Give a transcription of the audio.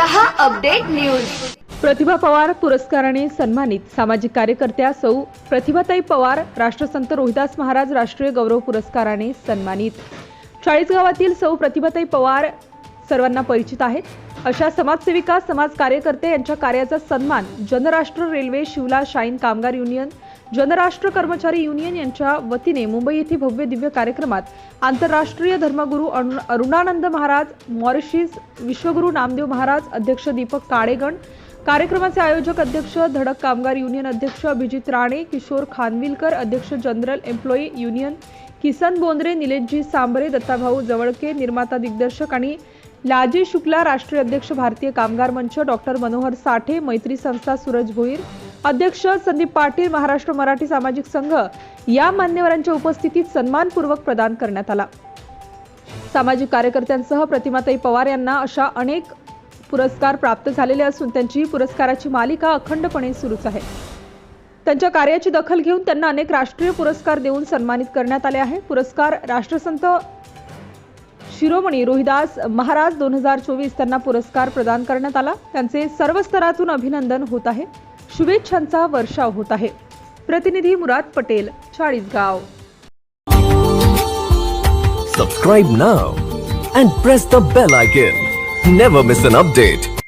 News. प्रतिभा पवार पुरस्काराने सन्मानित सामाजिक कार्यकर्त्या सौ प्रतिभाताई पवार राष्ट्रसंत रोहिदास महाराज राष्ट्रीय गौरव पुरस्काराने सन्मानित। चाळीसगावातील सौ प्रतिभाताई पवार सर्वांना परिचित आहेत. अशा समाजसेविका समाज कार्यकर्ते यांच्या कार्याचा सन्मान जनराष्ट्र रेल्वे शिवला शाईन कामगार युनियन जनराष्ट्र कर्मचारी युनियन यांच्या वतीने मुंबई येथे भव्य दिव्य कार्यक्रमात आंतरराष्ट्रीय धर्मगुरू अरुणानंद महाराज मॉरिशिस विश्वगुरू नामदेव महाराज अध्यक्ष दीपक काळेगण कार्यक्रमाचे आयोजक अध्यक्ष धडक कामगार युनियन अध्यक्ष अभिजित राणे किशोर खानविलकर अध्यक्ष general employee union Kisan Bondre Nileshji Sambare Dattabhau Javalke निर्माता दिग्दर्शक आणि लाजी शुक्ला राष्ट्रीय अध्यक्ष भारतीय कामगार मंच डॉक्टर मनोहर साठे मैत्री संस्था सूरज भोईर अध्यक्ष संदीप पाटील महाराष्ट्र मराठी सामाजिक संघ या मान्यवरांच्या उपस्थितीत सन्मानपूर्वक प्रदान करण्यात आला. सामाजिक कार्यकर्त्यांसह प्रतिमाताई पवार यांना अशा अनेक पुरस्कार प्राप्त झालेले असून त्यांची पुरस्काराची मालिका अखंडपणे सुरूच आहे. त्यांच्या कार्याची दखल घेऊन त्यांना अनेक राष्ट्रीय पुरस्कार देऊन सन्मानित करण्यात आले आहे. पुरस्कार राष्ट्रसंत शिरोमणी रोहिदास महाराज दोन हजार चोवीस त्यांना पुरस्कार प्रदान करण्यात आला. त्यांचे सर्व स्तरातून अभिनंदन होत आहे. शुभेच्छांचा वर्षाव होत आहे. प्रतिनिधी Murad Patel Chalisgaon. Subscribe now and press the bell icon never miss an update